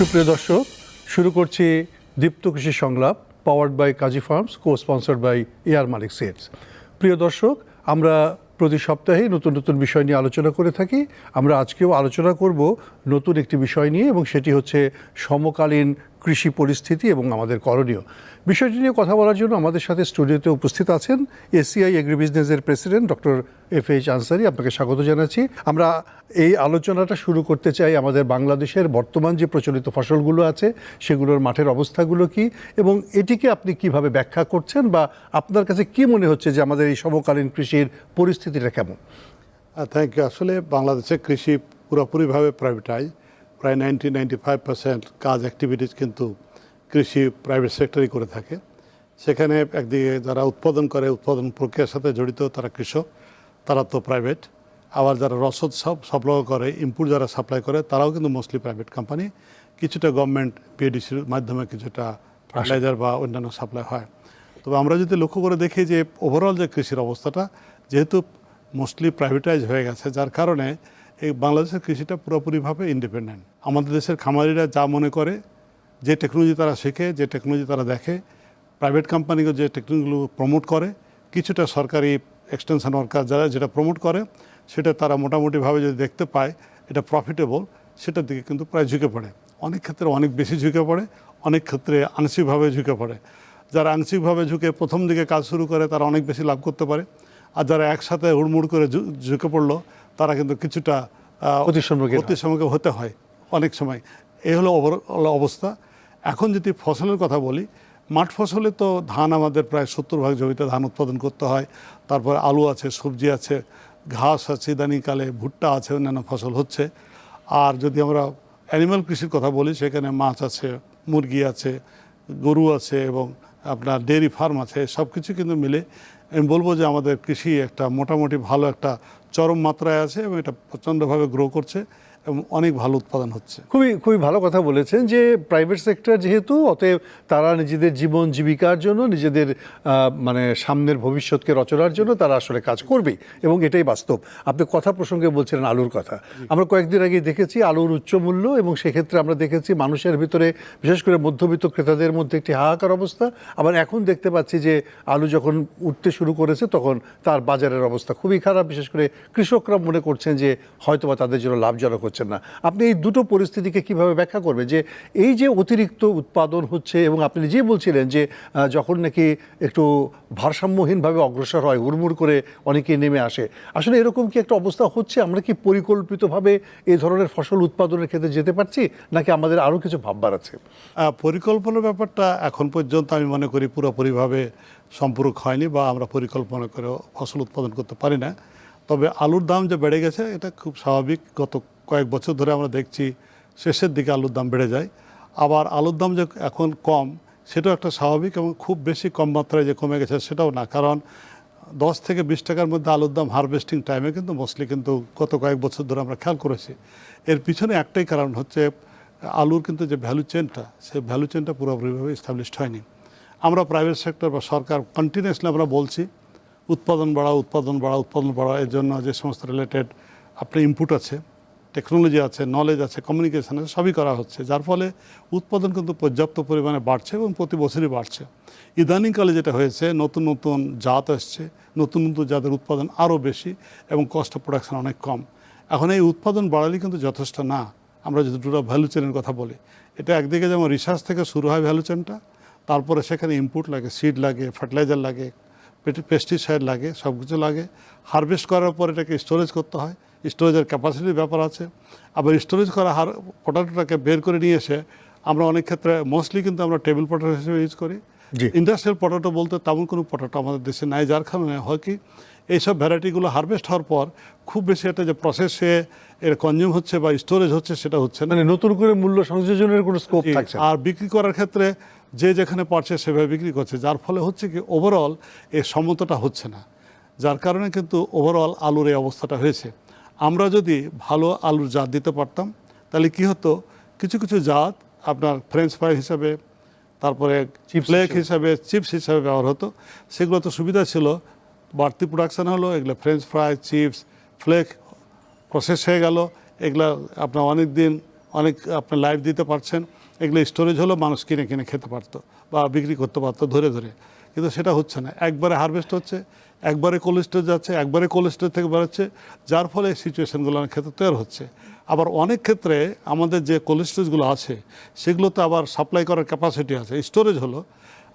সুপ্রিয় দর্শক, শুরু করছি দীপ্ত কৃষি সংলাপ powered by Kazi farms co sponsored by air মালিক সেটস প্রিয় দর্শক, আমরা প্রতি সপ্তাহে নতুন নতুন বিষয় নিয়ে আলোচনা করে থাকি। আমরা আজকেও আলোচনা করব নতুন একটি বিষয় নিয়ে এবং সেটি হচ্ছে সমকালীন কৃষি পরিস্থিতি এবং আমাদের করণীয়। বিষয়টি নিয়ে কথা বলার জন্য আমাদের সাথে স্টুডিওতে উপস্থিত আছেন এসিআই এগ্রি বিজনেসের president doctor F H Ansari. আপনাকে স্বাগত জানাচ্ছি। আমরা এই আলোচনাটা শুরু করতে চাই আমাদের বাংলাদেশের বর্তমান যে প্রচলিত ফসলগুলো আছে, সেগুলোর মাঠের অবস্থাগুলো কি এবং এটিকে আপনি কীভাবে ব্যাখ্যা করছেন বা আপনার কাছে কি মনে হচ্ছে যে আমাদের এই সমকালীন কৃষির পরিস্থিতিটা কেমন? থ্যাংক ইউ আসলে বাংলাদেশে কৃষি পুরোপুরিভাবে প্রাইভেটাইজ প্রায় নাইনটি নাইনটি ফাইভ পার্সেন্ট কাজ অ্যাক্টিভিটিস কিন্তু কৃষি প্রাইভেট সেক্টরই করে থাকে। সেখানে একদিকে যারা উৎপাদন করে, উৎপাদন প্রক্রিয়ার সাথে জড়িত তারা কৃষক, তারা তো প্রাইভেট আবার যারা রসদ সব সাপ্লাই করে ইনপুট যারা সাপ্লাই করে, তারাও কিন্তু মোস্টলি প্রাইভেট কোম্পানি কিছুটা গভর্নমেন্ট পিএডিসির মাধ্যমে কিছুটা ফার্টিলাইজার বা অন্যান্য সাপ্লাই হয়। তবে আমরা যদি লক্ষ্য করে দেখি যে ওভারঅল যে কৃষির অবস্থাটা, যেহেতু মোস্টলি প্রাইভেটাইজ হয়ে গেছে, যার কারণে এই বাংলাদেশের কৃষিটা পুরোপুরিভাবে ইন্ডিপেন্ডেন্ট আমাদের দেশের খামারিরা যা মনে করে, যে টেকনোলজি তারা শেখে, যে টেকনোলজি তারা দেখে প্রাইভেট কোম্পানিকে যে টেকনোলজিগুলো প্রমোট করে, কিছুটা সরকারি এক্সটেনশন ওয়ার্কার যারা, যেটা প্রমোট করে, সেটা তারা মোটামুটিভাবে যদি দেখতে পায়, এটা প্রফিটেবল সেটার দিকে কিন্তু প্রায় ঝুঁকে পড়ে। অনেক ক্ষেত্রে অনেক বেশি ঝুঁকে পড়ে, অনেক ক্ষেত্রে আংশিকভাবে ঝুঁকে পড়ে। যারা আংশিকভাবে ঝুঁকে প্রথম দিকে কাজ শুরু করে, তারা অনেক বেশি লাভ করতে পারে। আর যারা একসাথে হুড়মুড় করে ঝুঁকে পড়ল তারা কিন্তু কিছুটা অতি সম্মুখীন হতে হয় অনেক সময়। এই হলো অবস্থা। এখন যদি ফসলের কথা বলি মাঠ ফসলে তো ধান আমাদের প্রায় সত্তর ভাগ জমিতে ধান উৎপাদন করতে হয়। তারপর আলু আছে সবজি আছে ঘাস আছে ইদানিংকালে ভুট্টা আছে অন্যান্য ফসল হচ্ছে। আর যদি আমরা অ্যানিম্যাল কৃষির কথা বলি সেখানে মাছ আছে মুরগি আছে গরু আছে এবং আপনার ডেয়ারি ফার্ম আছে সব কিছু কিন্তু মিলে আমি বলব যে আমাদের কৃষি একটা মোটামুটি ভালো একটা চরম মাত্রায় আছে এবং এটা প্রচণ্ডভাবে গ্রো করছে। এবং অনেক ভালো উৎপাদন হচ্ছে। খুবই খুবই ভালো কথা বলেছেন যে প্রাইভেট সেক্টর যেহেতু অতএব তারা নিজেদের জীবন জীবিকার জন্য নিজেদের মানে সামনের ভবিষ্যৎকে রচনার জন্য তারা আসলে কাজ করবে এবং এটাই বাস্তব। আপনি কথা প্রসঙ্গে বলছিলেন আলুর কথা। আমরা কয়েকদিন আগে দেখেছি আলুর উচ্চ মূল্য এবং সেক্ষেত্রে আমরা দেখেছি মানুষের ভিতরে বিশেষ করে মধ্যবিত্ত ক্রেতাদের মধ্যে একটি হাহাকার অবস্থা। আবার এখন দেখতে পাচ্ছি যে আলু যখন উঠতে শুরু করেছে তখন তার বাজারের অবস্থা খুবই খারাপ। বিশেষ করে কৃষকরা মনে করছেন যে হয়তোবা তাদের জন্য লাভজনক হচ্ছে। না। আপনি এই দুটো পরিস্থিতিকে কীভাবে ব্যাখ্যা করবেন? যে এই যে অতিরিক্ত উৎপাদন হচ্ছে এবং আপনি নিজেই বলছিলেন যে যখন নাকি একটু ভারসাম্যহীনভাবে অগ্রসর হয়, হুড়মুড় করে অনেকে নেমে আসে, আসলে এরকম কি একটা অবস্থা হচ্ছে? আমরা কি পরিকল্পিতভাবে এই ধরনের ফসল উৎপাদনের ক্ষেত্রে যেতে পারছি, নাকি আমাদের আরও কিছু ভাববার আছে? পরিকল্পনার ব্যাপারটা এখন পর্যন্ত আমি মনে করি পুরোপুরিভাবে সম্পূরক হয়নি বা আমরা পরিকল্পনা করে ফসল উৎপাদন করতে পারি না। তবে আলুর দাম যে বেড়ে গেছে, এটা খুব স্বাভাবিক। গত কয়েক বছর ধরে আমরা দেখছি শেষের দিকে আলুর দাম বেড়ে যায়। আবার আলুর দাম যে এখন কম, সেটাও একটা স্বাভাবিক এবং খুব বেশি কম মাত্রায় যে কমে গেছে সেটাও না। কারণ দশ থেকে বিশ টাকার মধ্যে আলুর দাম হারভেস্টিং টাইমে কিন্তু মোস্টলি কিন্তু গত কয়েক বছর ধরে আমরা খেয়াল করেছি। এর পিছনে একটাই কারণ হচ্ছে, আলুর কিন্তু যে ভ্যালু চেনটা সেই ভ্যালু চেনটা পুরোপুরিভাবে এস্টাবলিশড হয়নি। আমরা প্রাইভেট সেক্টর বা সরকার কন্টিনিউসলি আমরা বলছি, উৎপাদন বাড়া উৎপাদন বাড়া উৎপাদন বাড়া এর জন্য যে সমস্ত রিলেটেড আপনার ইনপুট আছে। টেকনোলজি আছে নলেজ আছে কমিউনিকেশন আছে, সবই করা হচ্ছে। যার ফলে উৎপাদন কিন্তু পর্যাপ্ত পরিমাণে বাড়ছে এবং প্রতি বছরই বাড়ছে। ইদানিংকালে যেটা হয়েছে, নতুন নতুন জাত আসছে, নতুন নতুন জাতের উৎপাদন আরও বেশি এবং কস্ট অফ প্রোডাকশন অনেক কম। এখন এই উৎপাদন বাড়ালে কিন্তু যথেষ্ট না। আমরা যদি দুটো ভ্যালু চেনের কথা বলি, এটা একদিকে যেমন রিসার্চ থেকে শুরু হয় ভ্যালু চেনটা তারপরে সেখানে ইনপুট লাগে সিড লাগে ফার্টিলাইজার লাগে পেস্টিসাইড লাগে সব কিছু লাগে। হারভেস্ট করার পর এটাকে স্টোরেজ করতে হয়। স্টোরেজের ক্যাপাসিটির ব্যাপার আছে। আবার স্টোরেজ করা হার পটাটোটাকে বের করে নিয়ে এসে আমরা অনেক ক্ষেত্রে মোস্টলি কিন্তু আমরা টেবিল পটাটো হিসেবে ইউজ করি। ইন্ডাস্ট্রিয়াল পটাটো বলতে তেমন কোনো পটাটো আমাদের দেশে নাই যার কারণে হয় কি এইসব ভ্যারাইটিগুলো হারভেস্ট হওয়ার পর খুব বেশি একটা যে প্রসেসে এর কনজিউম হচ্ছে বা স্টোরেজ হচ্ছে সেটা হচ্ছে না। মানে নতুন করে মূল্য সংযোজনের কোনো স্কোপ থাকছে আর বিক্রি করার ক্ষেত্রে যে যেখানে পারছে সেভাবে বিক্রি করছে যার ফলে হচ্ছে কি ওভারঅল এই সমতাটা হচ্ছে না। যার কারণে কিন্তু ওভারঅল আলুর এই অবস্থাটা হয়েছে। আমরা যদি ভালো আলুর জাত দিতে পারতাম তাহলে কি হতো? কিছু কিছু জাত আপনার ফ্রেঞ্চ ফ্রাই হিসাবে তারপরে ফ্লেক হিসাবে। চিপস হিসাবে ব্যবহার হতো। সেগুলো তো সুবিধা ছিল। বাড়তি প্রোডাকশন হলো এগুলো French fry chips flake process হয়ে গেল। এগুলা আপনার অনেক দিন অনেক আপনার লাইভ দিতে পারছেন। এগুলো স্টোরেজ হলো মানুষ কিনে কিনে খেতে পারতো বা বিক্রি করতে পারতো ধরে ধরে। কিন্তু সেটা হচ্ছে না। একবারে হারভেস্ট হচ্ছে একবারে কোলেস্ট্রল যাচ্ছে, একবারে কোলেস্ট্রল থেকে বেরোচ্ছে, যার ফলে সিচুয়েশনগুলো অনেক ক্ষেত্রে তৈরি হচ্ছে। আবার অনেক ক্ষেত্রে আমাদের যে কোলেস্ট্রলগুলো আছে, সেগুলোতে আবার সাপ্লাই করার ক্যাপাসিটি আছে। স্টোরেজ হলো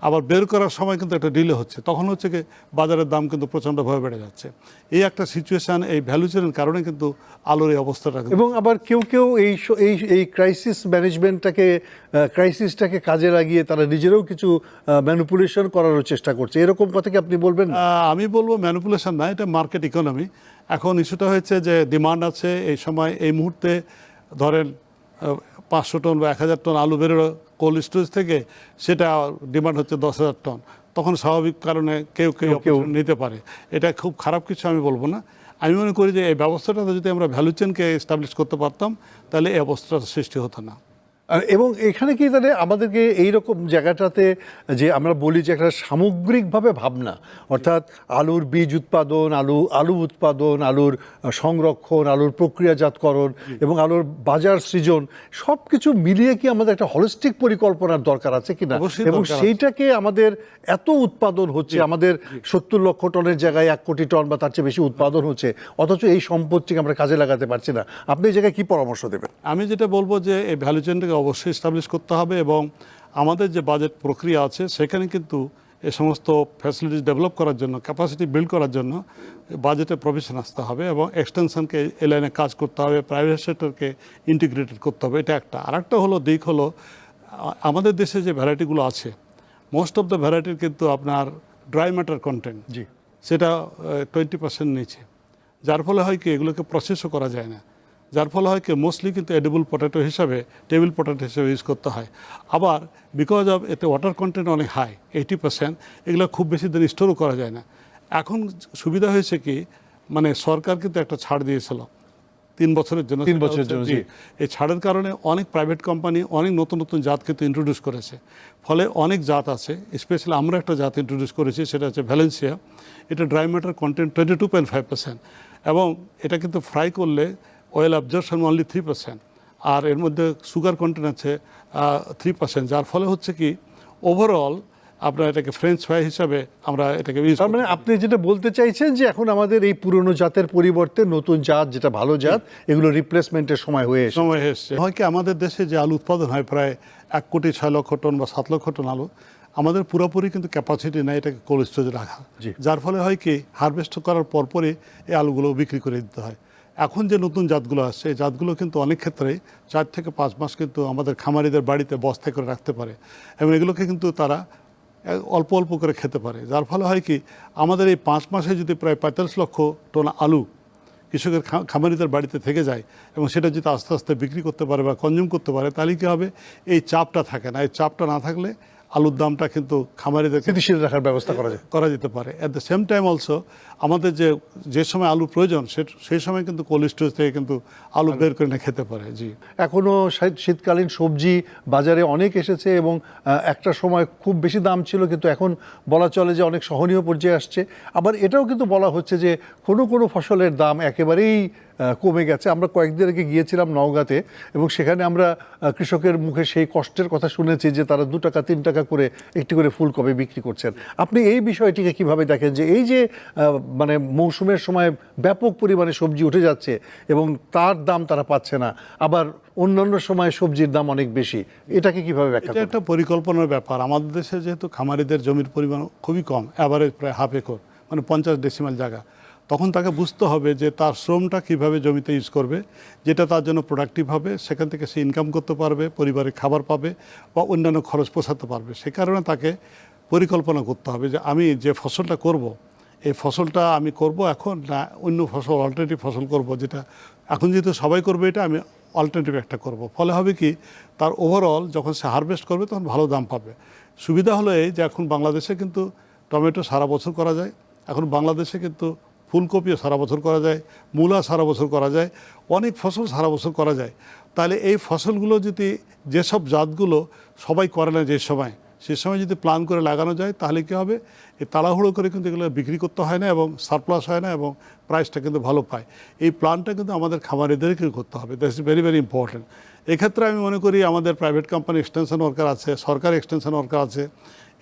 আবার বের করার সময় কিন্তু একটা ডিলে হচ্ছে। তখন হচ্ছে কি বাজারের দাম কিন্তু প্রচণ্ডভাবে বেড়ে যাচ্ছে। এই একটা সিচুয়েশান এই ভ্যালু চেনের কারণে কিন্তু আলোর এই অবস্থাটা এবং আবার কেউ কেউ এই এই এই ক্রাইসিস ম্যানেজমেন্টটাকে ক্রাইসিসটাকে কাজে লাগিয়ে তারা নিজেরাও কিছু ম্যানুপুলেশন করারও চেষ্টা করছে। এরকম কথা কি আপনি বলবেন? আমি বলব ম্যানিপুলেশন না এটা মার্কেট ইকোনমি এখন ইস্যুটা হয়েছে যে ডিমান্ড আছে এই সময় এই মুহূর্তে ধরেন পাঁচশো টন বা এক হাজার টন আলু বেরোলো। কোল্ড স্টোরেজ থেকে সেটা ডিমান্ড হচ্ছে দশ হাজার টন। তখন স্বাভাবিক কারণে কেউ কেউ কেউ- নিতে পারে। এটা খুব খারাপ কিছু আমি বলব না। আমি মনে করি যে এই ব্যবস্থাটাতে যদি আমরা ভ্যালু চেনকে এস্টাবলিশ করতে পারতাম তাহলে এই অবস্থাটা সৃষ্টি হতো না। এবং এখানে কি তাহলে আমাদেরকে এই রকম জায়গাটাতে যে আমরা বলি যে একটা সামগ্রিকভাবে ভাবনা অর্থাৎ আলুর বীজ উৎপাদন আলু আলু উৎপাদন আলুর সংরক্ষণ আলুর প্রক্রিয়াজাতকরণ এবং আলুর বাজার সৃজন সব কিছু মিলিয়ে কি আমাদের একটা হলিস্টিক পরিকল্পনার দরকার আছে কিনা? অবশ্যই এবং সেইটাকে আমাদের এত উৎপাদন হচ্ছে আমাদের সত্তর লক্ষ টনের জায়গায় এক কোটি টন বা তার চেয়ে বেশি উৎপাদন হচ্ছে অথচ এই সম্পদটিকে আমরা কাজে লাগাতে পারছি না। আপনি এই জায়গায় কি পরামর্শ দেবেন? আমি যেটা বলব যে এই ভ্যালু চেনটাকে অবশ্যই এস্টাবলিশ করতে হবে এবং আমাদের যে বাজেট প্রক্রিয়া আছে সেখানে কিন্তু এ সমস্ত ফ্যাসিলিটিস ডেভেলপ করার জন্য ক্যাপাসিটি বিল্ড করার জন্য বাজেটে প্রভিশন আসতে হবে এবং এক্সটেনশনকে এই লাইনে কাজ করতে হবে প্রাইভেট সেক্টরকে ইন্টিগ্রেটেড করতে হবে এটা একটা। আরেকটা হলো দিক হলো আমাদের দেশে যে ভ্যারাইটিগুলো আছে মোস্ট অফ দ্য ভ্যারাইটির কিন্তু আপনার ড্রাই ম্যাটার কন্টেন্ট জি। সেটা টোয়েন্টি পার্সেন্ট নিচে। যার ফলে হয় কি এগুলোকে প্রসেসও করা যায় না। যার ফলে হয় কি মোস্টলি কিন্তু এডিবল পটেটো হিসাবে টেবিল পটেটো হিসেবে ইউজ করতে হয়। আবার বিকজ অফ এতে ওয়াটার কন্টেন্ট অনেক হাই এইটি পার্সেন্ট এগুলো খুব বেশি দিন স্টোরও করা যায় না। এখন সুবিধা হয়েছে কি মানে সরকার কিন্তু একটা ছাড় দিয়েছিল। তিন বছরের জন্য তিন বছরের জন্য। এই ছাড়ের কারণে অনেক প্রাইভেট কোম্পানি অনেক নতুন নতুন জাত কিন্তু ইন্ট্রোডিউস করেছে। ফলে অনেক জাত আছে স্পেশালি আমরা একটা জাত ইন্ট্রোডিউস করেছি সেটা হচ্ছে ভ্যালেন্সিয়া এটা dry matter content twenty two point five percent এবং এটা কিন্তু ফ্রাই করলে oil absorption only three percent আর এর মধ্যে সুগার কন্টেন্ট আছে থ্রি পার্সেন্ট যার ফলে হচ্ছে কি ওভারঅল আপনার এটাকে ফ্রেঞ্চ ফ্রাই হিসাবে আমরা এটাকে ইউজ তার মানে আপনি যেটা বলতে চাইছেন যে এখন আমাদের এই পুরনো জাতের পরিবর্তে নতুন জাত যেটা ভালো জাত এগুলো রিপ্লেসমেন্টের সময় হয়ে সময় এসছে। হয় কি আমাদের দেশে যে আলু উৎপাদন হয় প্রায় এক কোটি ছয় লক্ষ টন বা সাত লক্ষ টন আলু আমাদের পুরোপুরি কিন্তু ক্যাপাসিটি নাই এটাকে কোল্ড স্টোরেজে রাখা। যার ফলে হয় কি হারভেস্ট করার পরপরই এই আলুগুলো বিক্রি করে দিতে হয়। এখন যে নতুন জাতগুলো আসছে, এই জাতগুলো কিন্তু অনেক ক্ষেত্রেই চার থেকে পাঁচ মাস কিন্তু আমাদের খামারিদের বাড়িতে বস্তায় করে রাখতে পারে এবং এগুলোকে কিন্তু তারা অল্প অল্প করে খেতে পারে। যার ফলে হয় কি, আমাদের এই পাঁচ মাসে যদি প্রায় পঁয়তাল্লিশ লক্ষ টন আলু কৃষকের খামারিদের বাড়িতে থেকে যায় এবং সেটা যদি আস্তে আস্তে বিক্রি করতে পারে বা কনজিউম করতে পারে, তাহলে কী হবে? এই চাপটা থাকে না। এই চাপটা না থাকলে আলুর দামটা কিন্তু খামারিদের স্থিতিশীল রাখার ব্যবস্থা করা যায়। করা যেতে পারে। At the same time also আমাদের যে যে সময় আলু প্রয়োজন সে- সেই সময় কিন্তু কোল্ড স্টোরেজ থেকে কিন্তু আলু বের করে না খেতে পারে জি। এখনও শীত- শীতকালীন সবজি বাজারে অনেক এসেছে এবং একটা সময় খুব বেশি দাম ছিল কিন্তু এখন বলা চলে যে অনেক সহনীয় পর্যায়ে আসছে। আবার এটাও কিন্তু বলা হচ্ছে যে কোনো কোনো ফসলের দাম একেবারেই কমে গেছে। আমরা কয়েকদিন আগে গিয়েছিলাম নওগাঁতে এবং সেখানে আমরা কৃষকের মুখে সেই কষ্টের কথা শুনেছি যে তারা দু টাকা তিন টাকা করে একটি করে ফুলকপি বিক্রি করছেন। আপনি এই বিষয়টিকে কীভাবে দেখেন যে এই যে মানে মৌসুমের সময় ব্যাপক পরিমাণে সবজি উঠে যাচ্ছে এবং তার দাম তারা পাচ্ছে না আবার অন্যান্য সময় সবজির দাম অনেক বেশি এটাকে কীভাবে ব্যাখ্যা এটা একটা পরিকল্পনার ব্যাপার। আমাদের দেশে যেহেতু খামারিদের জমির পরিমাণ খুবই কম অ্যাভারেজ প্রায় হাফ একর মানে পঞ্চাশ ডেসিমাল জায়গা। তখন তাকে বুঝতে হবে যে তার শ্রমটা কীভাবে জমিতে ইউজ করবে, যেটা তার জন্য প্রোডাক্টিভ হবে, সেখান থেকে সে ইনকাম করতে পারবে, পরিবারের খাবার পাবে বা অন্যান্য খরচ পোষাতে পারবে। সে কারণে তাকে পরিকল্পনা করতে হবে যে আমি যে ফসলটা করব, এই ফসলটা আমি করব এখন না অন্য ফসল অল্টারনেটিভ ফসল করব, যেটা এখন যেহেতু সবাই করবে এটা, আমি অল্টারনেটিভ একটা করব। ফলে হবে কি, তার ওভারঅল যখন সে হারভেস্ট করবে, তখন ভালো দাম পাবে। সুবিধা হলো এই যে এখন বাংলাদেশে কিন্তু টমেটো সারা বছর করা যায়, এখন বাংলাদেশে কিন্তু ফুলকপিও সারা বছর করা যায়, মূলা সারা বছর করা যায়, অনেক ফসল সারা বছর করা যায়। তাহলে এই ফসলগুলো যদি যেসব জাতগুলো সবাই করে না যে সময়, সে সময় যদি প্ল্যান করে লাগানো যায়, তাহলে কী হবে? এই তাড়াহুড়ো করে কিন্তু এগুলো বিক্রি করতে হয় না এবং সারপ্লাস হয় না এবং প্রাইসটা কিন্তু ভালো পায়। এই প্ল্যানটা কিন্তু আমাদের খামারিদেরকে করতে হবে। দ্যাটস ভেরি ভেরি ইম্পর্টেন্ট এক্ষেত্রে আমি মনে করি আমাদের প্রাইভেট কোম্পানি এক্সটেনশন ওয়ার্কার আছে, সরকারি এক্সটেনশন ওয়ার্কার আছে।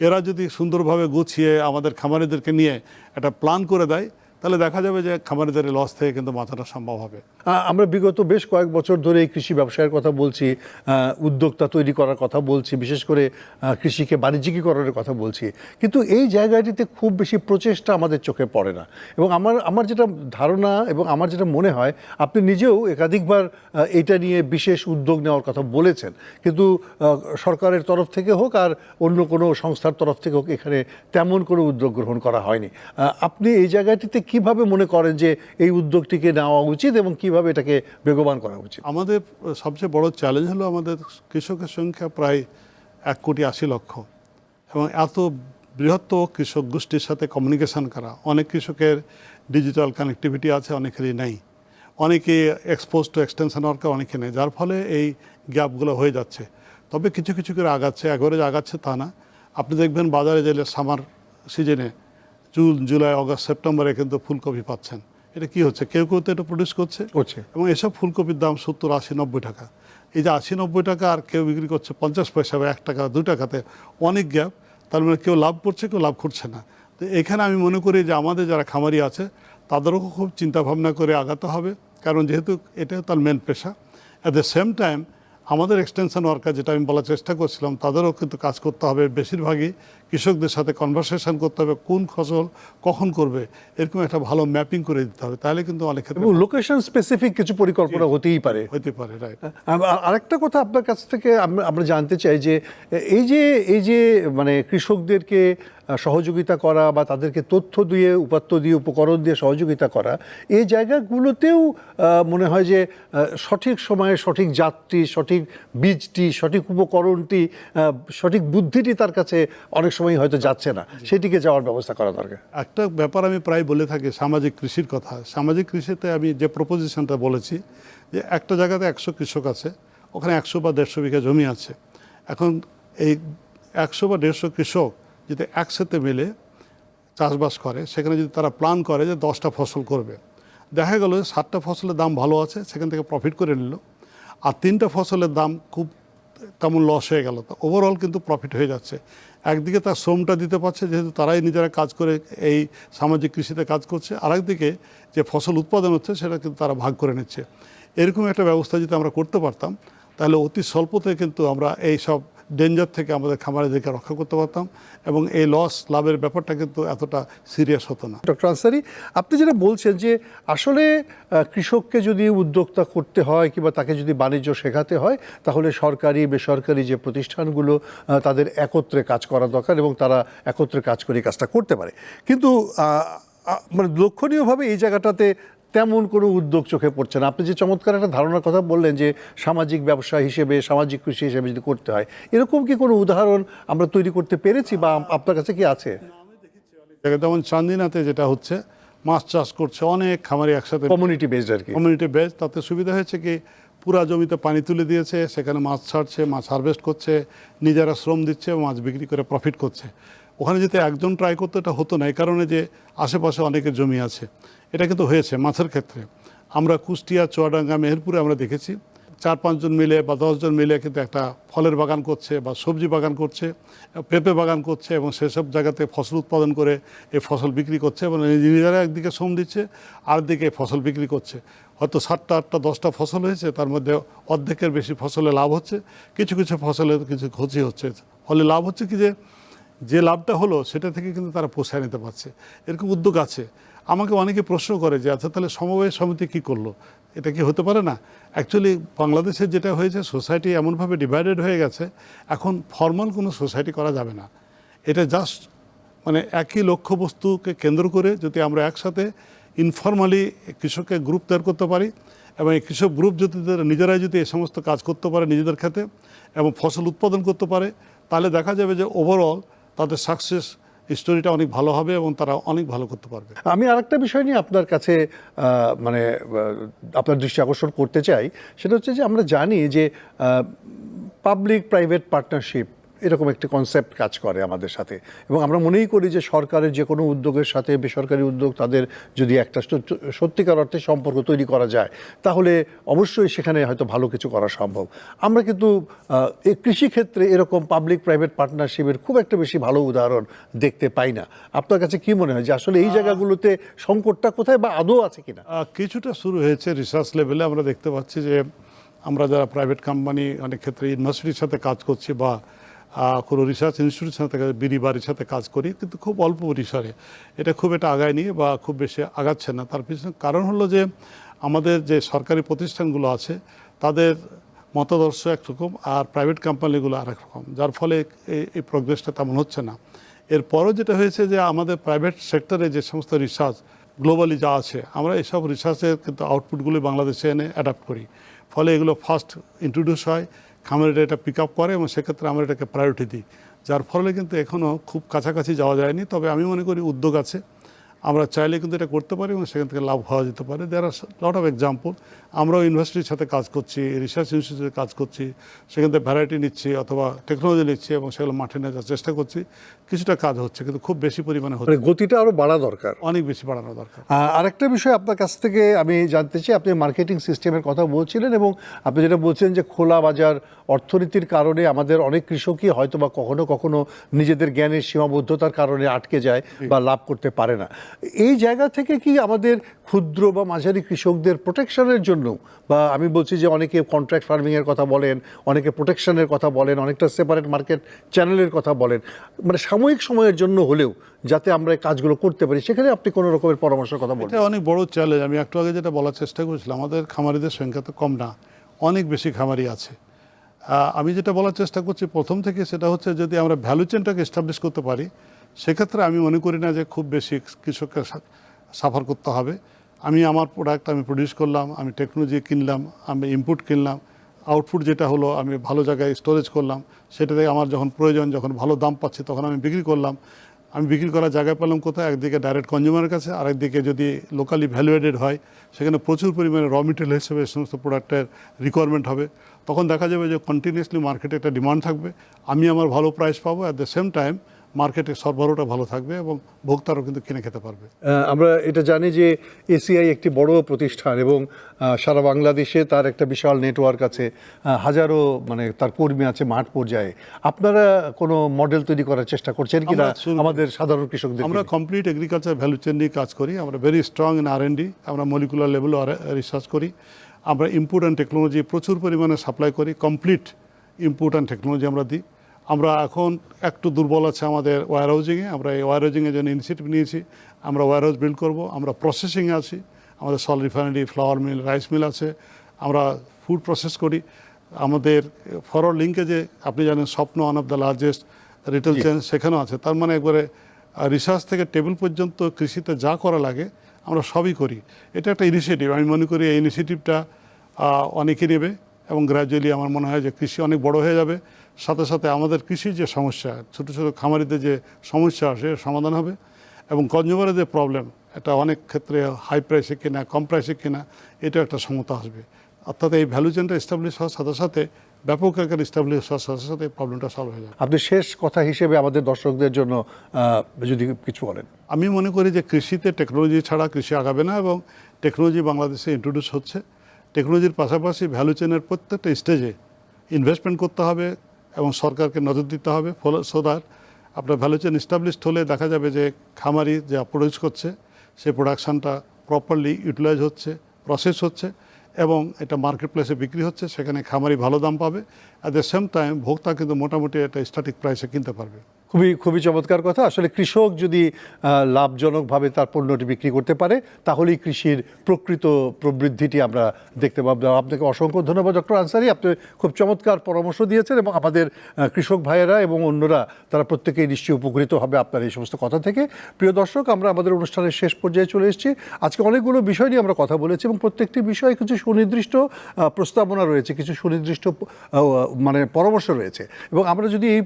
এরা যদি সুন্দরভাবে গুছিয়ে আমাদের খামারিদেরকে নিয়ে একটা প্ল্যান করে দেয় তাহলে দেখা যাবে যে খামারিদের লস থেকে কিন্তু বাঁচানো সম্ভব হবে। আমরা বিগত বেশ কয়েক বছর ধরে এই কৃষি ব্যবসায়ের কথা বলছি উদ্যোক্তা তৈরি করার কথা বলছি, বিশেষ করে কৃষিকে বাণিজ্যিকীকরণের কথা বলছি। কিন্তু এই জায়গাটিতে খুব বেশি প্রচেষ্টা আমাদের চোখে পড়ে না। এবং আমার আমার যেটা ধারণা এবং আমার যেটা মনে হয়, আপনি নিজেও একাধিকবার এটা নিয়ে বিশেষ উদ্যোগ নেওয়ার কথা বলেছেন। কিন্তু সরকারের তরফ থেকে হোক আর অন্য কোনো সংস্থার তরফ থেকে হোক, এখানে তেমন কোনো উদ্যোগ গ্রহণ করা হয়নি। আপনি এই জায়গাটিতে কীভাবে মনে করেন যে এই উদ্যোগটিকে নেওয়া উচিত এবং কীভাবে এটাকে বেগবান করা উচিত। আমাদের সবচেয়ে বড় চ্যালেঞ্জ হলো আমাদের কৃষকের সংখ্যা প্রায় এক কোটি আশি লক্ষ। এবং এত বৃহত্তর কৃষক গোষ্ঠীর সাথে কমিউনিকেশন করা, অনেক কৃষকের ডিজিটাল কানেক্টিভিটি আছে, অনেকেরই নেই। অনেকে এক্সপোজ টু এক্সটেনশন ওয়ার্কার অনেকে নেই, যার ফলে এই গ্যাপগুলো হয়ে যাচ্ছে। তবে কিছু কিছু করে আগাচ্ছে যে আগাচ্ছে তা না। আপনি দেখবেন বাজারে গেলে সামার সিজনে, জুন, জুলাই আগস্ট সেপ্টেম্বরে কিন্তু ফুলকপি পাচ্ছেন। এটা কি হচ্ছে? কেউ কেউ তো এটা প্রডিউস করছে। করছে। এবং এসব ফুলকপির দাম সত্তর আশি নব্বই টাকা। এই যে আশি নব্বই টাকা আর কেউ বিক্রি করছে পঞ্চাশ পয়সা বা এক টাকা দু টাকাতে অনেক গ্যাপ তার মানে কেউ লাভ করছে কেউ লাভ করছে না। তো এখানে আমি মনে করি যে আমাদের যারা খামারি আছে তাদেরও খুব চিন্তা ভাবনা করে আগাতে হবে। কারণ যেহেতু এটা তার মেন পেশা। অ্যাট দ্য সেম টাইম আমাদের এক্সটেনশন ওয়ার্কার যেটা আমি বলার চেষ্টা করছিলাম তাদেরও কিন্তু কাজ করতে হবে। বেশিরভাগই কৃষকদের সাথে কনভারসেশন করতে হবে কোন ফসল কখন করবে এরকম একটা ভালো ম্যাপিং করে দিতে হবে। তাহলে কিন্তু অনেক ক্ষেত্রে লোকেশন স্পেসিফিক কিছু পরিকল্পনা হতেই পারে। হতে পারে রাইট আরেকটা কথা আপনার কাছ থেকে আমরা আমরা জানতে চাই যে এই যে এই যে মানে কৃষকদেরকে সহযোগিতা করা বা তাদেরকে তথ্য দিয়ে উপাত্ত দিয়ে উপকরণ দিয়ে সহযোগিতা করা এই জায়গাগুলোতেও মনে হয় যে সঠিক সময়ে সঠিক যাত্রী সঠিক বীজটি সঠিক উপকরণটি সঠিক বুদ্ধিটি তার কাছে অনেক সময় হয়তো যাচ্ছে না। সেটিকে যাওয়ার ব্যবস্থা করা দরকার। একটা ব্যাপার আমি প্রায় বলে থাকি, সামাজিক কৃষির কথা। সামাজিক কৃষিতে আমি যে প্রপোজিশনটা বলেছি, যে একটা জায়গাতে একশো কৃষক আছে, ওখানে একশো বা দেড়শো বিঘা জমি আছে। এখন এই একশো বা দেড়শো কৃষক যদি একসাথে মিলে চাষবাস করে, সেখানে যদি তারা প্ল্যান করে যে দশটা ফসল করবে, দেখা গেল সাতটা ফসলের দাম ভালো আছে, সেখান থেকে প্রফিট করে নিল। আর তিনটা ফসলের দাম খুব তেমন লস হয়ে গেল। তো ওভারঅল কিন্তু প্রফিট হয়ে যাচ্ছে। একদিকে তার শ্রমটা দিতে পারছে, যেহেতু তারাই নিজেরা কাজ করে এই সামাজিক কৃষিতে কাজ করছে। আরেকদিকে যে ফসল উৎপাদন হচ্ছে, সেটা কিন্তু তারা ভাগ করে নিচ্ছে। এরকম একটা ব্যবস্থা যদি আমরা করতে পারতাম, তাহলে অতি স্বল্পতে কিন্তু আমরা এই সব ডেঞ্জার থেকে আমাদের খামারিদেরকে রক্ষা করতে পারতাম এবং এই লস লাভের ব্যাপারটা কিন্তু এতটা সিরিয়াস হতো না। ডক্টর আনসারি আপনি যেটা বলছেন যে আসলে কৃষককে যদি উদ্যোক্তা করতে হয় কিংবা তাকে যদি বাণিজ্য শেখাতে হয়, তাহলে সরকারি, বেসরকারি যে প্রতিষ্ঠানগুলো তাদের একত্রে কাজ করা দরকার এবং তারা একত্রে কাজ করে কাজটা করতে পারে। কিন্তু মানে লক্ষণীয়ভাবে এই জায়গাটাতে তেমন কোনো উদ্যোগ চোখে পড়ছে না। আপনি যে চমৎকার একটা ধারণার কথা বললেন যে সামাজিক ব্যবসা হিসেবে সামাজিক কৃষি হিসেবে যদি করতে হয় এরকম কি কোনো উদাহরণ আমরা তৈরি করতে পেরেছি বা আপনার কাছে কি আছে? যেমন চান্দিনাতে যেটা হচ্ছে মাছ চাষ করছে অনেক খামারি একসাথে। কমিউনিটি বেসড আর কি। কমিউনিটি বেস তাতে সুবিধা হয়েছে কি পুরা জমিতে পানি তুলে দিয়েছে সেখানে মাছ ছাড়ছে মাছ হারভেস্ট করছে নিজেরা শ্রম দিচ্ছে মাছ বিক্রি করে প্রফিট করছে। ওখানে যেতে একজন ট্রাই করতে এটা হতো না এই কারণে যে আশেপাশে অনেকের জমি আছে। এটা কিন্তু হয়েছে মাছের ক্ষেত্রে। আমরা কুষ্টিয়া, চুয়াডাঙ্গা, মেহেরপুরে আমরা দেখেছি। চার পাঁচজন মিলে বা দশজন মিলে কিন্তু একটা ফলের বাগান করছে বা সবজি বাগান করছে, পেঁপে বাগান করছে এবং সেসব জায়গাতে ফসল উৎপাদন করে এই ফসল বিক্রি করছে এবং নিজেরা একদিকে শ্রম দিচ্ছে, আরেকদিকে ফসল বিক্রি করছে। হয়তো সাতটা, আটটা, দশটা ফসল হয়েছে, তার মধ্যে অর্ধেকের বেশি ফসলে লাভ হচ্ছে। কিছু কিছু ফসলে কিছু ক্ষতি হচ্ছে। ফলে লাভ হচ্ছে কি যে যে লাভটা হলো সেটা থেকে কিন্তু তারা পোষায় নিতে পারছে। এরকম উদ্যোগ আছে। আমাকে অনেকে প্রশ্ন করে যে আচ্ছা তাহলে সমবায় সমিতি কি করল? এটা কি হতে পারে না? অ্যাকচুয়ালি বাংলাদেশে যেটা হয়েছে, সোসাইটি এমনভাবে ডিভাইডেড হয়ে গেছে, এখন ফর্মাল কোনো সোসাইটি করা যাবে না। এটা জাস্ট মানে একই লক্ষ্যবস্তুকে কেন্দ্র করে যদি আমরা একসাথে ইনফর্মালি কৃষককে গ্রুপ তৈরি করতে পারি এবং এই কৃষক গ্রুপ যদি নিজেরাই যদি এই সমস্ত কাজ করতে পারে নিজেদের ক্ষেত্রে এবং ফসল উৎপাদন করতে পারে, তাহলে দেখা যাবে যে ওভারঅল তাদের সাকসেস স্টোরিটা অনেক ভালো হবে এবং তারা অনেক ভালো করতে পারবে। আমি আরেকটা বিষয় নিয়ে আপনার কাছে মানে আপনার দৃষ্টি আকর্ষণ করতে চাই। সেটা হচ্ছে যে আমরা জানি যে পাবলিক প্রাইভেট পার্টনারশিপ এরকম একটি কনসেপ্ট কাজ করে আমাদের সাথে। এবং আমরা মনেই করি যে সরকারের যে কোনো উদ্যোগের সাথে বেসরকারি উদ্যোগ তাদের যদি একটা সত্যিকার অর্থে সম্পর্ক তৈরি করা যায় তাহলে অবশ্যই সেখানে হয়তো ভালো কিছু করা সম্ভব। আমরা কিন্তু এই কৃষিক্ষেত্রে এরকম পাবলিক প্রাইভেট পার্টনারশিপের খুব একটা বেশি ভালো উদাহরণ দেখতে পাই না। আপনার কাছে কি মনে হয় যে আসলে এই জায়গাগুলোতে সংকটটা কোথায় বা আদৌ আছে কিনা? কিছুটা শুরু হয়েছে রিসার্চ লেভেলে আমরা দেখতে পাচ্ছি যে আমরা যারা প্রাইভেট কোম্পানি অনেক ক্ষেত্রে ইউনিভার্সিটির সাথে কাজ করছি বা কোনো রিসার্চ ইনস্টিটিউটের সাথে বিড়ি বাড়ির সাথে কাজ করি, কিন্তু খুব অল্প পরিসরে। এটা খুব একটা আগায়নি বা খুব বেশি আগাচ্ছে না। তার পিছনে কারণ হলো যে, আমাদের যে সরকারি প্রতিষ্ঠানগুলো আছে, তাদের মতাদর্শ একরকম আর প্রাইভেট কোম্পানিগুলো আর একরকম যার ফলে এই প্রোগ্রেসটা তেমন হচ্ছে না। এরপরও যেটা হয়েছে যে, আমাদের প্রাইভেট সেক্টরে যে সমস্ত রিসার্চ গ্লোবালি যা আছে, আমরা এসব রিসার্চের কিন্তু আউটপুটগুলো বাংলাদেশে এনে অ্যাডাপ্ট করি। ফলে এগুলো ফার্স্ট ইন্ট্রোডিউস হয়। খামারিরা এটা পিক আপ করে এবং সেক্ষেত্রে আমরা এটাকে প্রায়োরিটি দিই। যার ফলে কিন্তু এখনও খুব কাছাকাছি যাওয়া যায়নি, তবে আমি মনে করি উদ্যোগ আছে। আমরা চাইলে কিন্তু এটা করতে পারি এবং সেখান থেকে লাভ হওয়া যেতে পারে। There are lot of example আমরাও ইউনিভার্সিটির সাথে কাজ করছি রিসার্চ ইনস্টিটিউটে কাজ করছি, সেখান থেকে ভ্যারাইটি নিচ্ছি অথবা টেকনোলজি নিচ্ছি এবং সেগুলো মাঠে নিয়ে যাওয়ার চেষ্টা করছি। কিছুটা কাজ হচ্ছে কিন্তু খুব বেশি পরিমাণে হচ্ছে। মানে গতিটা আরও বাড়া দরকার। অনেক বেশি বাড়ানো দরকার। আরেকটা বিষয় আপনার কাছ থেকে আমি জানতে চাই আপনি মার্কেটিং সিস্টেমের কথা বলছিলেন এবং আপনি যেটা বলছেন যে খোলা বাজার অর্থনীতির কারণে আমাদের অনেক কৃষকই হয়তো বা কখনো কখনো নিজেদের জ্ঞানের সীমাবদ্ধতার কারণে আটকে যায় বা লাভ করতে পারে না। এই জায়গা থেকে কি আমাদের ক্ষুদ্র বা মাঝারি কৃষকদের প্রোটেকশনের জন্য বা আমি বলছি যে অনেকে কন্ট্রাক্ট ফার্মিংয়ের কথা বলেন অনেকে প্রোটেকশনের কথা বলেন অনেকটা সেপারেট মার্কেট চ্যানেলের কথা বলেন মানে সাময়িক সময়ের জন্য হলেও যাতে আমরা এই কাজগুলো করতে পারি সেখানে আপনি কোনো রকমের পরামর্শের কথা বলবেন অনেক বড় চ্যালেঞ্জ আমি একটু আগে যেটা বলার চেষ্টা করেছিলাম আমাদের খামারিদের সংখ্যা তো কম না অনেক বেশি খামারি আছে। আমি যেটা বলার চেষ্টা করছি প্রথম থেকে সেটা হচ্ছে যদি আমরা ভ্যালু চেনটাকে এস্টাবলিশ করতে পারি সেক্ষেত্রে আমি মনে করি না যে খুব বেশি কৃষককে সাফার করতে হবে। আমি আমার প্রোডাক্ট আমি প্রডিউস করলাম আমি টেকনোলজি কিনলাম আমি ইনপুট কিনলাম আউটপুট যেটা হলো, আমি ভালো জায়গায় স্টোরেজ করলাম, সেটা থেকে আমার যখন প্রয়োজন, যখন ভালো দাম পাচ্ছি, তখন আমি বিক্রি করলাম। আমি বিক্রি করার জায়গায় পেলাম কোথায়? একদিকে ডাইরেক্ট কনজিউমারের কাছে, আরেকদিকে যদি লোকালি ভ্যালুয়েটেড হয়, সেখানে প্রচুর পরিমাণে র মেটেরিয়াল হিসেবে সমস্ত প্রোডাক্টের রিকোয়ারমেন্ট হবে। তখন দেখা যাবে যে কন্টিনিউসলি মার্কেটে একটা ডিমান্ড থাকবে। আমি আমার ভালো প্রাইস পাবো অ্যাট দ্য সেম টাইম মার্কেটে সরবরাহটা ভালো থাকবে এবং ভোক্তারও কিন্তু কিনে খেতে পারবে। আমরা এটা জানি যে এসিআই একটি বড় প্রতিষ্ঠান এবং সারা বাংলাদেশে তার একটা বিশাল নেটওয়ার্ক আছে হাজারো মানে তার কর্মী আছে মাঠ পর্যায়ে। আপনারা কোনো মডেল তৈরি করার চেষ্টা করছেন কিনা? আমাদের সাধারণ কৃষকদের আমরা কমপ্লিট এগ্রিকালচার ভ্যালু চেন নিয়ে কাজ করি। আমরা ভেরি স্ট্রং ইন আর আমরা মলিকুলার লেভেলে রিসার্চ করি। আমরা ইনপুট অ্যান্ড টেকনোলজি প্রচুর পরিমাণে সাপ্লাই করি। কমপ্লিট ইনপুট অ্যান্ড টেকনোলজি আমরা দিই। আমরা এখন একটু দুর্বল আছে আমাদের ওয়ার হাউজিংয়ে আমরা এই ওয়ার হাউজিংয়ের জন্য ইনিশিয়েটিভ নিয়েছি। আমরা ওয়ার হাউস বিল্ড করব। আমরা প্রসেসিংয়ে আছি। আমাদের salt refinery flour mill rice mill আছে। আমরা ফুড প্রসেস করি। আমাদের ফরওয়ার্ড লিঙ্কেজে আপনি জানেন Shwapno one of the largest retail chain সেখানেও আছে। তার মানে একবারে রিসার্চ থেকে টেবিল পর্যন্ত কৃষিতে যা করা লাগে আমরা সবই করি। এটা একটা ইনিশিয়েটিভ আমি মনে করি এই ইনিশিয়েটিভটা অনেকে নেবে। এবং গ্র্যাজুয়ালি আমার মনে হয় যে কৃষি অনেক বড় হয়ে যাবে। সাথে সাথে আমাদের কৃষির যে সমস্যা ছোট ছোট খামারিতে যে সমস্যা সে সমাধান হবে। এবং কনজিউমারের যে প্রবলেম এটা অনেক ক্ষেত্রে হাই প্রাইসে কেনা কম প্রাইসে কেনা এটা একটা সমতা আসবে। অর্থাৎ এই ভ্যালু চেনটা এস্টাবলিশ হওয়ার সাথে সাথে ব্যাপক আকারে এস্টাবলিশ হওয়ার সাথে সাথে এই প্রবলেমটা সলভ হয়ে যাবে। আপনি শেষ কথা হিসেবে আমাদের দর্শকদের জন্য যদি কিছু বলেন। আমি মনে করি যে কৃষিতে টেকনোলজি ছাড়া কৃষি আগাবে না এবং টেকনোলজি বাংলাদেশে ইন্ট্রোডিউস হচ্ছে। টেকনোলজির পাশাপাশি ভ্যালু চেনের প্রত্যেকটা স্টেজে ইনভেস্টমেন্ট করতে হবে এবং সরকারকে নজর দিতে হবে ফলে সো দ্যাট আপনার ভ্যালু চেন এস্টাবলিশড হলে দেখা যাবে যে খামারি যা প্রডিউস করছে, সেই প্রোডাকশানটা প্রপারলি ইউটিলাইজ হচ্ছে প্রসেস হচ্ছে এবং এটা মার্কেট প্লেসে বিক্রি হচ্ছে, সেখানে খামারি ভালো দাম পাবে। অ্যাট দ্য সেম টাইম ভোক্তা কিন্তু মোটামুটি একটা স্ট্যাটিক প্রাইসে কিনতে পারবে। খুবই খুবই চমৎকার কথা। আসলে কৃষক যদি লাভজনকভাবে তার পণ্যটি বিক্রি করতে পারে, তাহলেই কৃষির প্রকৃত প্রবৃদ্ধিটি আমরা দেখতে পাবো। আপনাকে অসংখ্য ধন্যবাদ, ডক্টর আনসারি। আপনি খুব চমৎকার পরামর্শ দিয়েছেন এবং আমাদের কৃষক ভাইয়েরা এবং অন্যরা, তারা প্রত্যেকেই নিশ্চয়ই উপকৃত হবে আপনার এই সমস্ত কথা থেকে। প্রিয় দর্শক, আমরা আমাদের অনুষ্ঠানের শেষ পর্যায়ে চলে এসেছি। আজকে অনেকগুলো বিষয় নিয়ে আমরা কথা বলেছি এবং প্রত্যেকটি বিষয়ে কিছু সুনির্দিষ্ট প্রস্তাবনা রয়েছে, কিছু সুনির্দিষ্ট মানে পরামর্শ রয়েছে। এবং আমরা যদি এই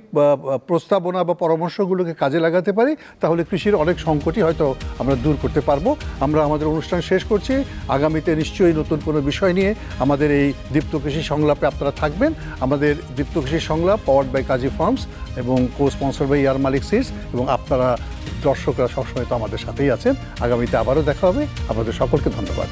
প্রস্তাবনা বা বা পরামর্শগুলোকে কাজে লাগাতে পারি, তাহলে কৃষির অনেক সংকটই হয়তো আমরা দূর করতে পারব। আমরা আমাদের অনুষ্ঠান শেষ করছি। আগামীতে নিশ্চয়ই নতুন কোনো বিষয় নিয়ে আমাদের এই দীপ্ত কৃষি সংলাপে আপনারা থাকবেন। আমাদের দীপ্ত কৃষি সংলাপ পাওয়ার্ড বাই কাজী ফার্মস এবং কো স্পন্সর বাই ইয়ার মালিক সিডস এবং আপনারা দর্শকরা সবসময় তো আমাদের সাথেই আছেন। আগামীতে আবারও দেখা হবে। আপনাদের সকলকে ধন্যবাদ।